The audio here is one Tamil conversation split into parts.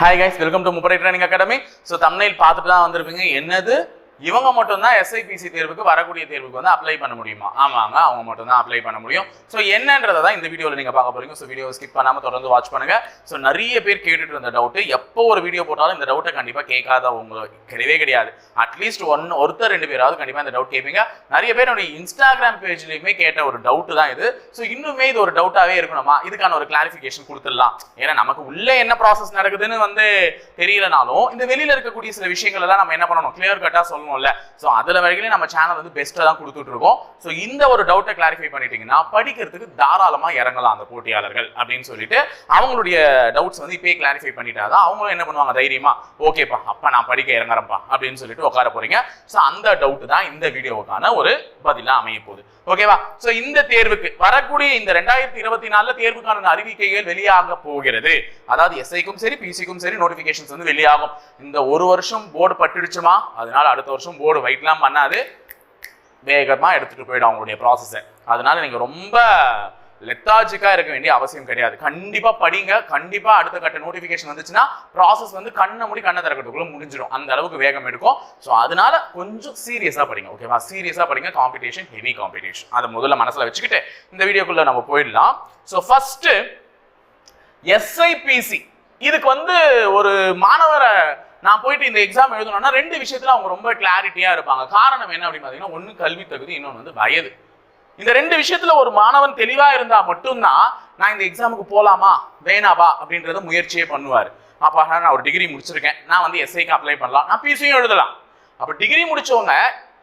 ஹாய் கைஸ் வெல்கம் டு முப்படை ட்ரைனிங் அகாடமி ஸோ தமிழில் பார்த்துட்டு தான் வந்திருப்பீங்க. என்னது? இவங்க மட்டும்தான் எஸ்ஐபிசி தேர்வுக்கு வரக்கூடிய தேர்வுக்கு வந்து அப்ளை பண்ண முடியுமா? ஆமாங்க அவங்க மட்டும்தான் அப்ளை பண்ண முடியும். ஸோ என்னன்றதை தான் இந்த வீடியோவில் நீங்கள் பார்க்க போறீங்க. ஸோ வீடியோ ஸ்கிப் பண்ணாமல் தொடர்ந்து வாட்ச் பண்ணுங்க. ஸோ நிறைய பேர் கேட்டுட்டு இருந்த டவுட்டு எப்போ ஒரு வீடியோ போட்டாலும் இந்த டவுட்டை கண்டிப்பாக கேட்காத உங்களுக்கு கிடையவே கிடையாது. அட்லீஸ்ட் ஒன் ஒருத்தர் ரெண்டு பேராவது கண்டிப்பாக இந்த டவுட் கேட்பீங்க. நிறைய பேர் இன்ஸ்டாகிராம் பேஜ்லையுமே கேட்ட ஒரு டவுட்டு தான் இது. ஸோ இன்னுமே இது ஒரு டவுட்டாகவே இருக்கணுமா? இதுக்கான ஒரு கிளாரிஃபிகேஷன் கொடுத்துடலாம். ஏன்னா நமக்கு உள்ளே என்ன ப்ராசஸ் நடக்குதுன்னு வந்து தெரியலனாலும் இந்த வெளியில் இருக்கக்கூடிய சில விஷயங்கள் எல்லாம் நம்ம என்ன பண்ணணும்? கிளியர் சொல்லணும். சொல்லணும்ல ஸோ அதுல வரைக்கும் நம்ம சேனல் வந்து பெஸ்ட்டாக தான் கொடுத்துட்டு இருக்கோம் ஸோ இந்த ஒரு டவுட்டை கிளாரிஃபை பண்ணிட்டீங்கன்னா படிக்கிறதுக்கு தாராளமா இறங்கலாம் அந்த போட்டியாளர்கள் அப்படின்னு சொல்லிட்டு அவங்களுடைய டவுட்ஸ் வந்து இப்பயே கிளாரிஃபை பண்ணிட்டாதான் அவங்களும் என்ன பண்ணுவாங்க தைரியமா ஓகேப்பா அப்போ நான் படிக்க இறங்குறேன்ப்பா அப்படின்னு சொல்லிட்டு உட்கார போறீங்க. ஸோ அந்த டவுட் தான் இந்த வீடியோவுக்கான ஒரு பதிலா அமைய போகுது. ஓகேவா ஸோ இந்த தேர்வுக்கு வரக்கூடிய இந்த ரெண்டாயிரத்தி இருபத்தி நாலுல தேர்வுக்கான அறிவிக்கைகள் வெளியாக போகிறது. அதாவது எஸ்ஐக்கும் சரி பிசிக்கும் சரி நோட்டிபிகேஷன்ஸ் வந்து வெளியாகும். இந்த ஒரு வருஷம் போர்டு பட்டுடுச்சுமா? அதனால அடுத்த வருஷம் போர்டு வெயிட்லாம் பண்ணாது. வேகமா எடுத்துட்டு போயிடும் அவங்களுடைய ப்ராசஸை அதனால நீங்க ரொம்ப லெத்தாஜிக்கா இருக்க வேண்டிய அவசியம் கிடையாது. கண்டிப்பா படிங்க கண்டிப்பா அடுத்த கட்ட நோட்டிபிகேஷன் வந்துச்சுன்னா ப்ராசஸ் வந்து கண்ணை மூடி கண்ணை திறக்கிறதுக்குள்ள முடிஞ்சிடும். அந்த அளவுக்கு வேகம் எடுக்கும். ஸோ அதனால கொஞ்சம் சீரியஸா படிங்க ஓகேவா சீரியஸா படிங்க. காம்படிஷன் ஹெவி காம்படிஷன் அதை முதல்ல மனசுல வச்சுக்கிட்டு இந்த வீடியோக்குள்ள நம்ம போயிடலாம். ஸோ ஃபர்ஸ்ட் எஸ்ஐபிசி இதுக்கு வந்து ஒரு மாணவரை நான் போயிட்டு இந்த எக்ஸாம் எழுதணும்னா ரெண்டு விஷயத்துல அவங்க ரொம்ப கிளாரிட்டியா இருப்பாங்க. காரணம் என்ன அப்படின்னு பாத்தீங்கன்னா ஒன்னு கல்வி தகுதி இன்னொன்று வந்து வயது. இந்த ரெண்டு விஷயத்துல ஒரு மாணவன் தெளிவா இருந்தா மட்டும்தான் நான் இந்த எக்ஸாமுக்கு போலாமா? வேணாவா? அப்படின்றத முயற்சியே பண்ணுவார். அப்பா நான் ஒரு டிகிரி முடிச்சிருக்கேன். நான் வந்து எஸ்ஐக்கு அப்ளை பண்ணலாம். நான் பிசியும் எழுதலாம். அப்ப டிகிரி முடிச்சவங்க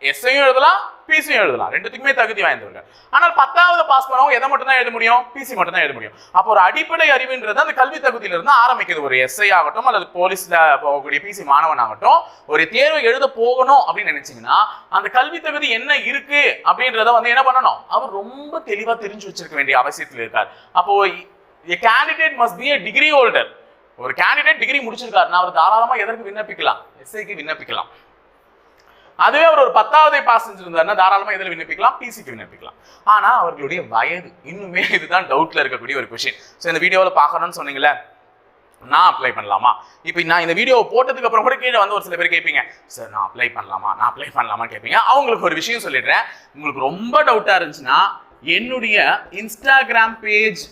எஸ்ஐயும் எழுதலாம் பிசியும் எழுதலாம். ரெண்டுத்துக்குமே தகுதி வாய்ந்தவங்க. ஆனால் பத்தாவது பாஸ் பண்ணவங்க எதை மட்டும் தான் எழுத முடியும்? பிசி மட்டும் தான் எழுத முடியும். அப்போ ஒரு அடிப்படை அறிவுன்றது அந்த கல்வி தகுதியில இருந்து ஆரம்பிக்குது. ஒரு எஸ்ஐ ஆகட்டும் அல்லது போலீஸ்ல போகக்கூடிய பிசி மாணவன் ஆகட்டும் ஒரு தேர்வை எழுத போகணும் அப்படின்னு நினைச்சீங்கன்னா அந்த கல்வி தகுதி என்ன இருக்கு அப்படின்றத வந்து என்ன பண்ணணும்? அவர் ரொம்ப தெளிவா தெரிஞ்சு வச்சிருக்க வேண்டிய அவசியத்தில் இருக்கார். அப்போ candidate must be a degree holder ஒரு கேண்டிடேட் டிகிரி முடிச்சிருக்காருன்னா அவர் தாராளமா எதற்கு விண்ணப்பிக்கலாம்? எஸ்ஐக்கு விண்ணப்பிக்கலாம். அதுவே அவர் ஒரு பத்தாவது பாஸ் செஞ்சிருந்தாருன்னா தாராளமா இதில் விண்ணப்பிக்கலாம் பிசிக்கு விண்ணப்பிக்கலாம். ஆனா அவர்களுடைய வயது இன்னுமே இதுதான் டவுட்ல இருக்கக்கூடிய ஒரு கொஷின் ஸோ இந்த வீடியோவில் பார்க்கணும்னு சொன்னீங்களே நான் அப்ளை பண்ணலாமா? இப்போ நான் இந்த வீடியோ போட்டதுக்கு அப்புறம் கூட கீழே வந்து ஒரு சில பேர் கேட்பீங்க சார் நான் அப்ளை பண்ணலாமா? நான் அப்ளை பண்ணலாமா கேட்பீங்க. அவங்களுக்கு ஒரு விஷயம் சொல்லிடுறேன். உங்களுக்கு ரொம்ப டவுட்டாக இருந்துச்சுன்னா என்னுடைய இன்ஸ்டாகிராம் பேஜ்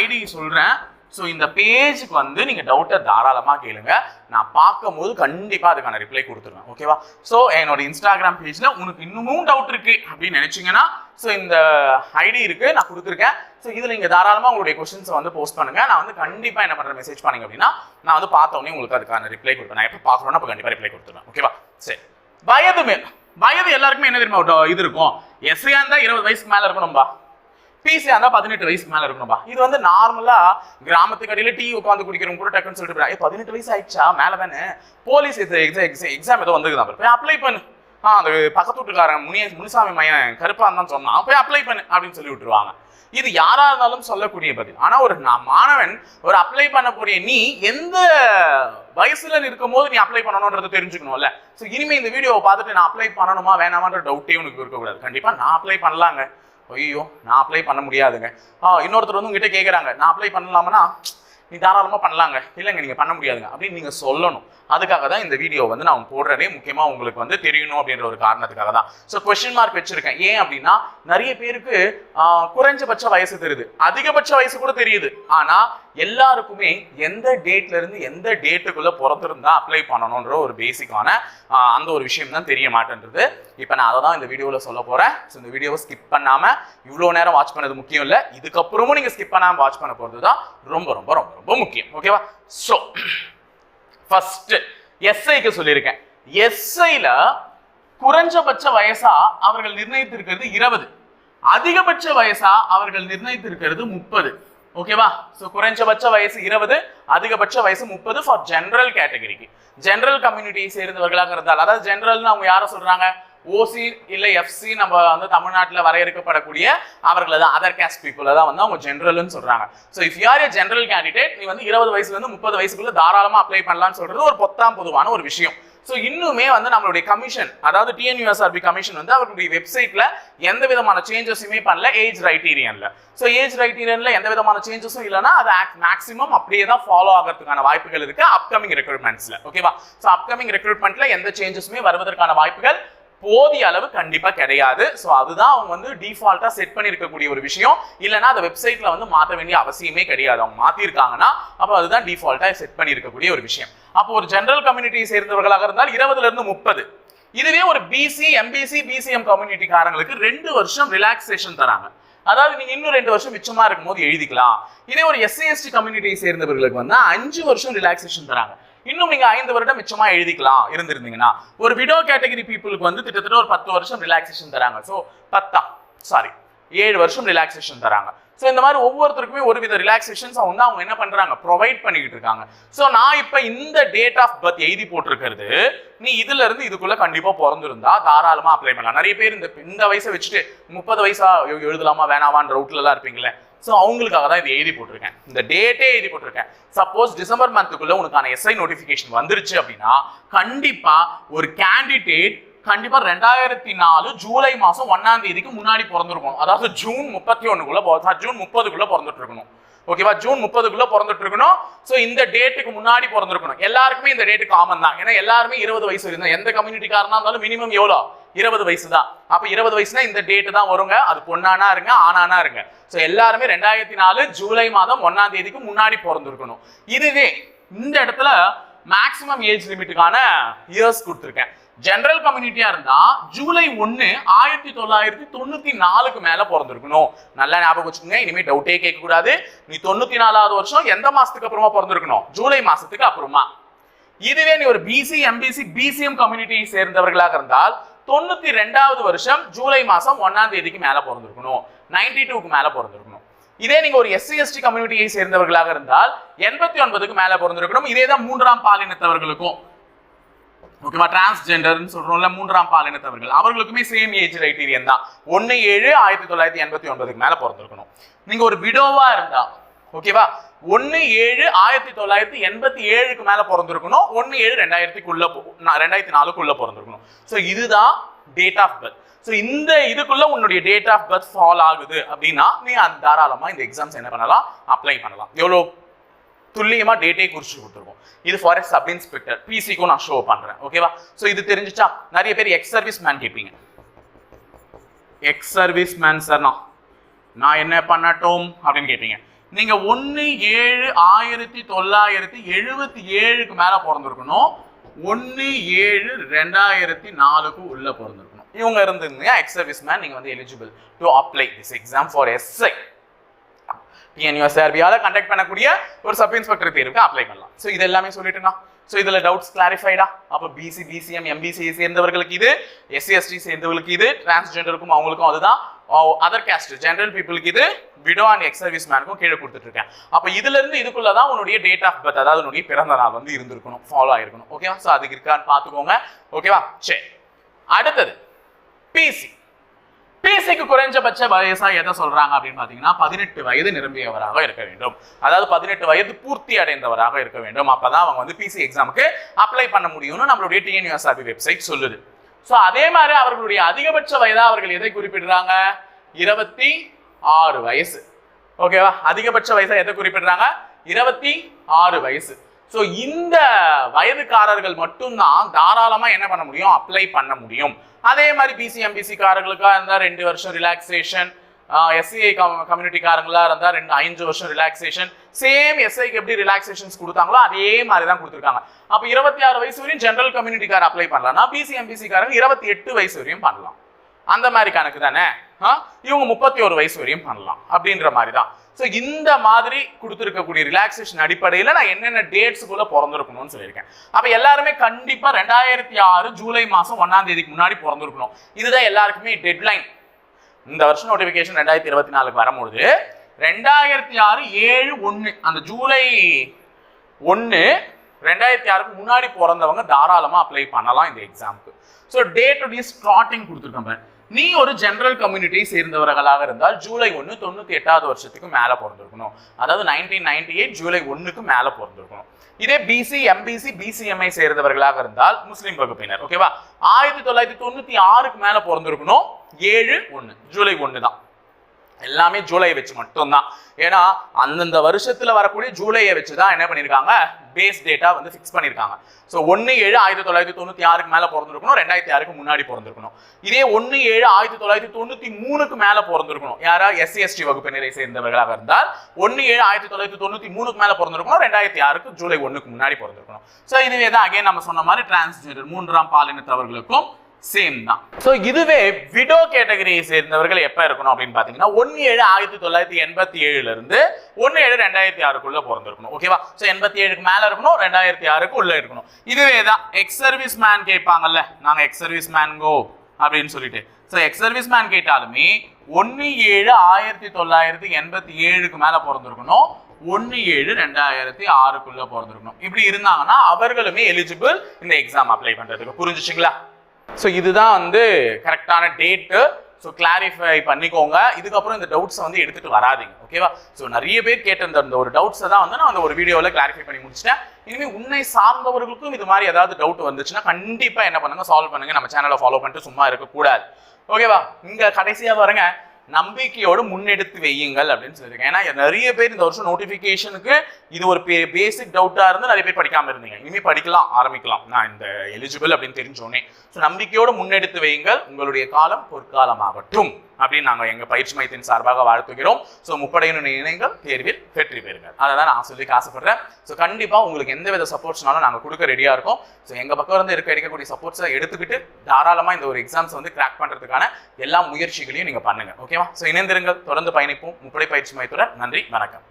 ஐடி சொல்கிறேன் ஸோ இந்த பேஜுக்கு வந்து நீங்கள் டவுட்டை தாராளமாக கேளுங்க. நான் பார்க்கும்போது கண்டிப்பாக அதுக்கான ரிப்ளை கொடுத்துருவேன். ஓகேவா ஸோ என்னோட இன்ஸ்டாகிராம் பேஜில் உனக்கு இன்னமும் டவுட் இருக்கு அப்படின்னு நினைச்சிங்கன்னா ஸோ இந்த ஐடி இருக்கு நான் கொடுத்துருக்கேன். ஸோ இதில் நீங்கள் தாராளமாக உங்களுடைய கொஸ்டின்ஸை வந்து போஸ்ட் பண்ணுங்க. நான் வந்து கண்டிப்பாக என்ன பண்ணுற மெசேஜ் பண்ணீங்க அப்படின்னா நான் வந்து பார்த்த உடனே உங்களுக்கு அதுக்கான ரிப்ளை கொடுப்பேன். நான் எப்போ பார்க்குறோன்னா அப்போ கண்டிப்பாக ரிப்ளை கொடுத்துருவேன். ஓகேவா சரி. வயது மேல். வயது எல்லாருக்குமே என்ன தெரியுமா ஒரு இது இருக்கும்? எஸ்ஐயா இருந்தால் இருபது வயசுக்கு மேலே இருக்கணும்பா. பிசி இருந்தால் பதினெட்டு வயசு மேல இருக்கணும்பா இது வந்து நார்மலா கிராமத்துக்கு அடியில டீ உட்காந்து குடிக்கிறவங்க கூட டக்குன்னு சொல்லிட்டு பதினெட்டு வயசு ஆயிடுச்சா? மேல தானே. போலீஸ் எக்ஸாம் ஏதோ வந்துருக்குதான் போய் அப்ளை பண்ணு. ஆ அந்த பக்கத்து வீட்டுக்காரன் முனிய முனிசாமி மையன் கருப்பா தான் சொன்னான். போய் அப்ளை பண்ணு அப்படின்னு சொல்லி விட்டுருவாங்க. இது யாரா இருந்தாலும் சொல்லக்கூடிய பதில். ஆனா ஒரு நான் மாணவன் ஒரு அப்ளை பண்ணக்கூடிய நீ எந்த வயசுல இருக்கும் போது நீ அப்ளை பண்ணணும்ன்றத தெரிஞ்சுக்கணும்ல. ஸோ இனிமே இந்த வீடியோவை பார்த்துட்டு நான் அப்ளை பண்ணணுமா வேணாமான்ற டவுட்டே உனக்கு இருக்கக்கூடாது. கண்டிப்பா நான் அப்ளை பண்ணலாங்க. ஐயோ நான் அப்ளை பண்ண முடியாதுங்க. ஆ இன்னொருத்தர் வந்து உங்ககிட்ட கேட்குறாங்க நான் அப்ளை பண்ணலாமனா நீ தாராளமாக பண்ணலாங்க. இல்லைங்க நீங்கள் பண்ண முடியாதுங்க. அப்படின்னு நீங்கள் சொல்லணும். அதுக்காக தான் இந்த வீடியோ வந்து நான் போடுறதே முக்கியமாக உங்களுக்கு வந்து தெரியணும் அப்படின்ற ஒரு காரணத்துக்காக தான். ஸோ கொஸ்டின் மார்க் வச்சுருக்கேன். ஏன் அப்படின்னா நிறைய பேருக்கு குறைஞ்சபட்ச வயசு தெரியுது. அதிகபட்ச வயசு கூட தெரியுது. ஆனால் எல்லாருக்குமே எந்த டேட்ல இருந்து எந்த டேட்டுக்குள்ளே பிறந்திருந்தா அப்ளை பண்ணணுன்ற ஒரு பேசிக்கான அந்த ஒரு விஷயம் தான் தெரிய மாட்டேன்றது. இப்போ நான் அதை தான் இந்த வீடியோவில் சொல்ல போகிறேன் ஸோ இந்த வீடியோவை ஸ்கிப் பண்ணாமல் இவ்வளோ நேரம் வாட்ச் பண்ணது முக்கியம் இல்லை. இதுக்கப்புறமும் நீங்கள் ஸ்கிப் பண்ணாமல் வாட்ச் பண்ண போகிறது தான் ரொம்ப ரொம்ப ரொம்ப ரொம்ப ரொம்ப முக்கியம் ஓகேவா ஸோ ஃபர்ஸ்ட் எஸ்ஐக்கு சொல்லியிருக்கேன். எஸ்ஐல குறைஞ்சபட்ச வயசா அவர்கள் நிர்ணயித்திருக்கிறது இருபது. அதிகபட்ச வயசா அவர்கள் நிர்ணயித்திருக்கிறது முப்பது. ஓகேவா சோ குறைஞ்சபட்ச வயசு இருபது அதிகபட்ச வயசு முப்பது ஃபார் ஜென்ரல் கேட்டகரிக்கு ஜெனரல் கம்யூனிட்டியை சேர்ந்தவர்களாக இருந்தால் அதாவது ஜெனரல்னு அவங்க யாரை சொல்றாங்க? ஓசி இல்லை எஃப்சி நம்ம வந்து தமிழ்நாட்டில் வரையறுக்கப்படக்கூடிய அவர்களை தான் அதர் கேஸ்ட் பீப்புளை தான் வந்து அவங்க ஜென்ரல்னு சொல்கிறாங்க ஸோ இஃப் யார் ஏ ஜென்ரல் கேண்டிடேட் நீ வந்து இருபது வயசுலேருந்து முப்பது வயசுக்குள்ளே தாராளமாக அப்ளை பண்ணலாம்னு சொல்றது ஒரு பொத்தாம் பொதுவான ஒரு விஷயம். ஸோ இன்னுமே வந்து நம்மளுடைய கமிஷன் அதாவது டிஎன்யூஎஸ்ஆர்பி கமிஷன் வந்து அவர்களுடைய வெப்சைட்ல எந்த விதமான சேஞ்சஸுமே பண்ணல ஏஜ் ரைட்டீரியன்ல ஸோ ஏஜ் ரைட்டீரியன்ல எந்த விதமான சேஞ்சஸும் இல்லைன்னா அது மேக்ஸிமம் அப்படியே தான் ஃபாலோ ஆகிறதுக்கான வாய்ப்புகள் இருக்கு அப்கமிங் ரெக்ரூட்மெண்ட்ஸ்ல ஓகேவா ஸோ அப்கமிங் ரெக்ரூட்மெண்ட்ல எந்த சேஞ்சஸுமே வருவதற்கான வாய்ப்புகள் போதிய அளவு கண்டிப்பா கிடையாது. ஸோ அதுதான் அவங்க வந்து டிஃபால்ட்டா செட் பண்ணியிருக்கக்கூடிய ஒரு விஷயம். இல்லைன்னா அந்த வெப்சைட்ல வந்து மாற்ற வேண்டிய அவசியமே கிடையாது. அவங்க மாத்திருக்காங்கன்னா அப்போ அதுதான் டிஃபால்ட்டா செட் பண்ணியிருக்கக்கூடிய ஒரு விஷயம். அப்போ ஒரு ஜென்ரல் கம்யூனிட்டியை சேர்ந்தவர்களாக இருந்தால் இருபதுல இருந்து முப்பது. இதுவே ஒரு பிசி எம்பிசி பிசிஎம் கம்யூனிட்டிக்காரங்களுக்கு ரெண்டு வருஷம் ரிலாக்ஸேஷன் தராங்க. அதாவது நீங்க இன்னும் ரெண்டு வருஷம் மிச்சமா இருக்கும்போது எழுதிக்கலாம். இதே ஒரு எஸ்சிஎஸ்டி கம்யூனிட்டியை சேர்ந்தவர்களுக்கு வந்து அஞ்சு வருஷம் ரிலாக்ஸேஷன் தராங்க. இன்னும் நீங்க ஐந்து வருடம் மிச்சமா எழுதிக்கலாம் இருந்திருந்தீங்கன்னா. ஒரு விடோ கேட்டகரி பீப்புளுக்கு வந்து கிட்டத்தட்ட ஒரு பத்து வருஷம் ரிலாக்ஸேஷன் தராங்க. ஸோ பத்தா சாரி ஏழு வருஷம் ரிலாக்ஸேஷன் தராங்க. ஸோ இந்த மாதிரி ஒவ்வொருத்தருக்குமே ஒரு வித ரிலாக்ஸேஷன்ஸ் வந்து அவங்க என்ன பண்ணுறாங்க ப்ரொவைட் பண்ணிக்கிட்டு இருக்காங்க. ஸோ நான் இப்போ இந்த டேட் ஆஃப் பர்த் எழுதி போட்டிருக்கிறது நீ இதுல இருந்து இதுக்குள்ள கண்டிப்பாக பிறந்திருந்தா தாராளமாக அப்ளை பண்ணலாம். நிறைய பேர் இந்த இந்த வயசை வச்சுட்டு முப்பது வயசா ஐயோ, எழுதலாமா வேணாமான்ற ரவுட்லலாம் இருப்பீங்களே ஸோ அவங்களுக்காக தான் இது எழுதி போட்டிருக்கேன். இந்த டேட்டே எழுதி போட்டிருக்கேன். சப்போஸ் டிசம்பர் மந்த்துக்குள்ள உனக்கான எஸ்ஐ நோட்டிஃபிகேஷன் வந்துருச்சு அப்படின்னா கண்டிப்பா ஒரு கேண்டிடேட் கண்டிப்பா ரெண்டாயிரத்தி நாலு ஜூலை மாசம் ஒன்னாம் தேதிக்கு முன்னாடி பிறந்திருக்கணும். அதாவது ஜூன் முப்பத்தி ஒண்ணுக்குள்ள ஜூன் முப்பதுக்குள்ள பிறந்துட்டு இருக்கணும். ஓகேவா ஜூன் முப்பதுக்குள்ள பிறந்துட்டு இருக்கணும் ஸோ இந்த டேட்டுக்கு முன்னாடி பிறந்திருக்கணும். எல்லாருக்குமே இந்த டேட்டு காமன் தான். ஏன்னா எல்லாருமே இருபது வயசு இருந்தால் எந்த கம்யூனிட்டிக்காரனா இருந்தாலும் மினிமம் எவ்வளோ? இருபது வயசு தான். அப்போ இருபது வயசுனா இந்த டேட்டு தான் வருங்க. அது பொண்ணானா இருங்க ஆனானா இருங்க. ஸோ எல்லாருமே ரெண்டாயிரத்தி நாலு ஜூலை மாதம் ஒன்னாம் தேதிக்கு முன்னாடி பிறந்திருக்கணும். இதுவே இந்த இடத்துல மேக்ஸிமம் ஏஜ் லிமிட்டுக்கான இயர்ஸ் கொடுத்துருக்கேன். ஜென்ரல் கம்யூனிட்டியா இருந்தா ஜூலை ஒன்னு ஆயிரத்தி தொள்ளாயிரத்தி தொண்ணூத்தி நாலுக்கு மேல பிறந்திருக்கணும். நல்லா ஞாபகம் வச்சுக்கோங்க இனிமே டவுட்டே கேட்க கூடாது நீ தொண்ணூத்தி நாலாவது வருஷம் எந்த மாசத்துக்கு அப்புறமா பிறந்திருக்கணும்? ஜூலை மாசத்துக்கு அப்புறமா. இதுவே நீ ஒரு பிசி எம்பிசி பிசிஎம் கம்யூனிட்டியை சேர்ந்தவர்களாக இருந்தால் தொண்ணூத்தி ரெண்டாவது வருஷம் ஜூலை மாசம் ஒன்னாம் தேதிக்கு மேல பிறந்திருக்கணும். நைன்டி டூக்கு மேல பிறந்திருக்கணும். இதே நீங்க ஒரு எஸ்சி எஸ்டி கம்யூனிட்டியை சேர்ந்தவர்களாக இருந்தால் எண்பத்தி ஒன்பதுக்கு மேல பிறந்திருக்கணும். இதே தான் மூன்றாம் பாலினத்தவர்களுக்கும். ஓகேவா டிரான்ஸ்ஜெண்டர்னு சொல்றோம்ல மூன்றாம் பாலினத்தவர்கள் அவர்களுக்குமே சேம் ஏஜ் ரைட்டீரியன் தான். ஒன்னு ஏழு ஆயிரத்தி தொள்ளாயிரத்தி எண்பத்தி ஒன்பதுக்கு மேல பிறந்திருக்கணும். நீங்க ஒரு விடோவா இருந்தா ஓகேவா ஒன்னு ஏழு ஆயிரத்தி தொள்ளாயிரத்தி எண்பத்தி ஏழுக்கு மேல பிறந்திருக்கணும். ஒன்னு ஏழு ரெண்டாயிரத்திக்குள்ள ரெண்டாயிரத்தி நாலுக்குள்ள பிறந்திருக்கணும். ஸோ இதுதான் டேட் ஆஃப் பர்த் ஸோ இந்த இதுக்குள்ள உன்னுடைய டேட் ஆஃப் பர்த் ஃபால் ஆகுது அப்படின்னா நீ அந்த தாராளமா இந்த எக்ஸாம்ஸ் என்ன பண்ணலாம்? அப்ளை பண்ணலாம். எவ்வளோ துல்லியமாக டேட்டே குறிச்சு கொடுத்துருக்கோம். இது ஃபாரஸ்ட் சப் இன்ஸ்பெக்டர் பிசிக்கும் நான் ஷோ பண்ணுறேன் ஓகேவா ஸோ இது தெரிஞ்சுச்சா? நிறைய பேர் எக்ஸ் சர்வீஸ் மேன் கேட்பீங்க. எக்ஸ் சர்வீஸ் மேன் சார்னா நான். என்ன பண்ணட்டும்? அப்படின்னு கேட்பீங்க. நீங்கள் ஒன்று ஏழு ஆயிரத்தி தொள்ளாயிரத்தி எழுபத்தி ஏழுக்கு மேலே பிறந்திருக்கணும். ஒன்று ஏழு ரெண்டாயிரத்தி நாலுக்கு உள்ளே பிறந்திருக்கணும். இவங்க இருந்திருந்தீங்க எக்ஸ் சர்வீஸ் மேன் நீங்கள் வந்து eligible to apply this exam for SI பிஎன்யூஎஸ்ஆர்பியால conduct பண்ணக்கூடிய ஒரு சப் இன்ஸ்பெக்டர் தேர்வுக்கு அப்ளை பண்ணலாம். ஸோ இது எல்லாமே சொல்லிட்டுனா ஸோ இதில் டவுட்ஸ் கிளாரிஃபைடா அப்போ பிசி பிசிஎம் எம்பிசிஐ சேர்ந்தவர்களுக்கு இது எஸ்சி எஸ்டி சேர்ந்தவர்களுக்கு இது டிரான்ஸ்ஜெண்டருக்கும் அவங்களுக்கும் அதுதான். அதர் கேஸ்ட் ஜென்ரல் பீப்புளுக்கு இது விடோ அண்ட் எக்ஸ் சர்வீஸ் மேனுக்கும் கீழே கொடுத்துட்டு இருக்கேன் அப்போ இதுல இருந்து இதுக்குள்ள தான் உன்னுடைய டேட் ஆஃப் பர்த் அதாவது உன்னுடைய பிறந்த நாள் வந்து இருந்திருக்கணும் ஃபாலோ ஆயிருக்கணும். ஓகேவா ஸோ அதுக்கு இருக்கான்னு பார்த்துக்கோங்க. ஓகேவா சரி. அடுத்தது பிசி பிசிக்கு குறைஞ்சபட்ச வயசா எதை சொல்றாங்க அப்படின்னு பாத்தீங்கன்னா பதினெட்டு வயது நிரம்பியவராக இருக்க வேண்டும். அதாவது பதினெட்டு வயது பூர்த்தி அடைந்தவராக இருக்க வேண்டும். அப்பதான் அவங்க வந்து பிசி எக்ஸாமுக்கு அப்ளை பண்ண முடியும்னு நம்மளுடைய டிஎன்யூஎஸ்ஆர்பி வெப்சைட் சொல்லுது. ஸோ அதே மாதிரி அவர்களுடைய அதிகபட்ச வயதா அவர்கள் எதை குறிப்பிடுறாங்க? இருபத்தி ஆறு வயசு. ஓகேவா அதிகபட்ச வயசா எதை குறிப்பிடுறாங்க? இருபத்தி ஆறு வயசு. ஸோ இந்த வயதுக்காரர்கள் மட்டும்தான் தாராளமாக என்ன பண்ண முடியும்? அப்ளை பண்ண முடியும். அதே மாதிரி பிசி இருந்தால் ரெண்டு வருஷம் ரிலாக்ஸேஷன் எஸ்சிஐ கம்யூனிட்டிக்காரங்களா இருந்தால் ரெண்டு அஞ்சு வருஷம் ரிலாக்ஸேஷன் சேம் எஸ்ஐக்கு எப்படி ரிலாக்ஸேஷன்ஸ் கொடுத்தாங்களோ அதே மாதிரி தான் கொடுத்துருக்காங்க. அப்போ இருபத்தி ஆறு வயசு வரையும் ஜென்ரல் கம்யூனிட்டிக்கார அப்ளை பண்ணலாம்னா பிசி இருபத்தி எட்டு வயசு வரையும் பண்ணலாம். அந்த மாதிரி கணக்கு தானே? இவங்க முப்பத்தி ஒரு வயசு வரையும் பண்ணலாம். அப்படின்ற மாதிரி தான் ஸோ இந்த மாதிரி கொடுத்துருக்கக்கூடிய ரிலாக்ஸேஷன் அடிப்படையில் நான் என்னென்ன டேட்ஸுக்குள்ள பிறந்திருக்கணும்னு சொல்லியிருக்கேன். அப்போ எல்லாருமே கண்டிப்பாக ரெண்டாயிரத்தி ஆறு ஜூலை மாதம் ஒன்னாம் தேதிக்கு முன்னாடி பிறந்திருக்கணும். இதுதான் எல்லாருக்குமே டெட்லைன் இந்த வருஷம் நோட்டிஃபிகேஷன் ரெண்டாயிரத்தி இருபத்தி நாலுக்கு வரும்பொழுது ரெண்டாயிரத்தி ஆறு ஏழு ஒன்று அந்த ஜூலை ஒன்று ரெண்டாயிரத்தி ஆறுக்கு முன்னாடி பிறந்தவங்க தாராளமாக அப்ளை பண்ணலாம் இந்த எக்ஸாமுக்கு so day to day starting கொடுத்துருக்கேன் நீ ஒரு ஜென்ரல் கம்யூனிட்டியை சேர்ந்தவர்களாக இருந்தால் ஜூலை ஒன்று தொண்ணூற்றி எட்டாவது வருஷத்துக்கு மேலே பிறந்திருக்கணும். அதாவது நைன்டீன் நைன்டி எயிட் ஜூலை ஒன்றுக்கு மேலே பிறந்திருக்கணும். இதே பிசி எம்பிசி பிசிஎம்ஐ சேர்ந்தவர்களாக இருந்தால் முஸ்லீம் வகுப்பினர் ஓகேவா ஆயிரத்தி தொள்ளாயிரத்தி தொண்ணூற்றி ஆறுக்கு மேலே பிறந்திருக்கணும். ஏழு ஒன்று ஜூலை ஒன்று தான் எல்லாமே ஜூலை வச்சு மட்டும்தான். ஏன்னா அந்தந்த வருஷத்துல வரக்கூடிய ஜூலையை வச்சு தான் என்ன பண்ணியிருக்காங்க பேஸ் டேட்டா வந்து ஃபிக்ஸ் பண்ணியிருக்காங்க ஸோ ஒன்று ஏழு ஆயிரத்தி தொள்ளாயிரத்தி தொண்ணூற்றி ஆறுக்கு மேலே பிறந்திருக்கணும் ரெண்டாயிரத்தி ஆறுக்கு முன்னாடி பிறந்திருக்கணும். இதே ஒன்று ஏழு ஆயிரத்தி தொள்ளாயிரத்தி தொண்ணூற்றி மூணுக்கு மேலே பிறந்திருக்கணும். யாரா? எஸ்சி எஸ்டி வகுப்பினரை சேர்ந்தவர்களாக இருந்தால் ஒன்று ஏழு ஆயிரத்தி தொள்ளாயிரத்தி தொண்ணூற்றி மூணுக்கு மேலே பிறந்திருக்கணும் ரெண்டாயிரத்தி ஆறுக்கு ஜூலை ஒன்றுக்கு முன்னாடி பிறந்திருக்கணும். ஸோ இதுவே தான் அகைன் நம்ம சொன்ன மாதிரி டிரான்ஸ்ஜெண்டர் மூன்றாம் பாலினத்தவர்களுக்கும் சேம் தான். ஸோ இதுவே விடோ கேட்டகரியை சேர்ந்தவர்கள் எப்போ இருக்கணும் அப்படின்னு பார்த்தீங்கன்னா ஒன்று ஏழு ஆயிரத்தி தொள்ளாயிரத்தி எண்பத்தி ஏழுலேருந்து ஒன்று ஏழு ரெண்டாயிரத்தி ஆறுக்குள்ள பிறந்திருக்கணும். ஓகேவா ஸோ எண்பத்தி ஏழுக்கு மேலே இருக்கணும் ரெண்டாயிரத்தி ஆறுக்கு உள்ளே இருக்கணும். இதுவே தான் எக்ஸ் சர்வீஸ் மேன் கேட்பாங்கல்ல. நாங்கள் எக்ஸ் சர்வீஸ் மேன்கோ அப்படின்னு சொல்லிட்டு. ஸோ எக்ஸ் சர்வீஸ் மேன் கேட்டாலுமே ஒன்று ஏழு ஆயிரத்தி தொள்ளாயிரத்தி எண்பத்தி ஏழுக்கு மேலே பிறந்திருக்கணும் ஒன்று ஏழு ரெண்டாயிரத்தி ஆறுக்குள்ளே பிறந்திருக்கணும். இப்படி இருந்தாங்கன்னா அவர்களுமே எலிஜிபிள் இந்த எக்ஸாம் அப்ளை பண்ணுறதுக்கு புரிஞ்சுச்சுங்களா? ஸோ இதுதான் வந்து கரெக்டான டேட்டு ஸோ கிளாரிஃபை பண்ணிக்கோங்க. இதுக்கப்புறம் இந்த டவுட்ஸை வந்து எடுத்துட்டு வராதீங்க. ஓகேவா ஸோ நிறைய பேர் கேட்டிருந்த அந்த ஒரு டவுட்ஸை தான் வந்து நான் அந்த ஒரு வீடியோவில் கிளாரிஃபை பண்ணி முடிச்சிட்டேன். இனிமேல் உன்னை சார்ந்தவர்களுக்கும் இது மாதிரி ஏதாவது டவுட் வந்துச்சுன்னா கண்டிப்பாக என்ன பண்ணுங்க? சால்வ் பண்ணுங்க. நம்ம சேனலை ஃபாலோ பண்ணிட்டு சும்மா இருக்கக்கூடாது. ஓகேவா இங்கே கடைசியாக பாருங்கள் நம்பிக்கையோடு முன்னெடுத்து வையுங்கள் அப்படின்னு சொல்லியிருக்கேன் ஏன்னா நிறைய பேர் இந்த வருஷம் நோட்டிஃபிகேஷனுக்கு இது ஒரு பேசிக் டவுட்டா இருந்து நிறைய பேர் படிக்காம இருந்தீங்க. இனிமே படிக்கலாம் ஆரம்பிக்கலாம். நான் இந்த எலிஜிபிள் அப்படின்னு தெரிஞ்சோன்னே ஸோ நம்பிக்கையோடு முன்னெடுத்து வையுங்கள். உங்களுடைய காலம் பொற்காலமாகட்டும். அப்படின்னு நாங்கள் எங்கள் பயிற்சி மையத்தின் சார்பாக வாழ்த்துகிறோம். ஸோ முப்படையின இணைங்கள் தேர்வில் வெற்றி பெறுங்கள். அதை தான் நான் சொல்லி ஆசைப்படுறேன். ஸோ கண்டிப்பாக உங்களுக்கு எந்த வித சப்போர்ட்ஸ்னாலும் நாங்கள் கொடுக்க ரெடியாக இருக்கோம். ஸோ எங்கள் பக்கம் இருந்து இருக்க இருக்கக்கூடிய சப்போர்ட்ஸை எடுத்துக்கிட்டு தாராளமாக இந்த ஒரு எக்ஸாம்ஸ் வந்து கிராக் பண்ணுறதுக்கான எல்லா முயற்சிகளையும் நீங்கள் பண்ணுங்கள் ஓகேவா ஸோ இணைந்திருங்கள். தொடர்ந்து பயணிப்போம். முப்படை பயிற்சி மையத்துடன் நன்றி வணக்கம்.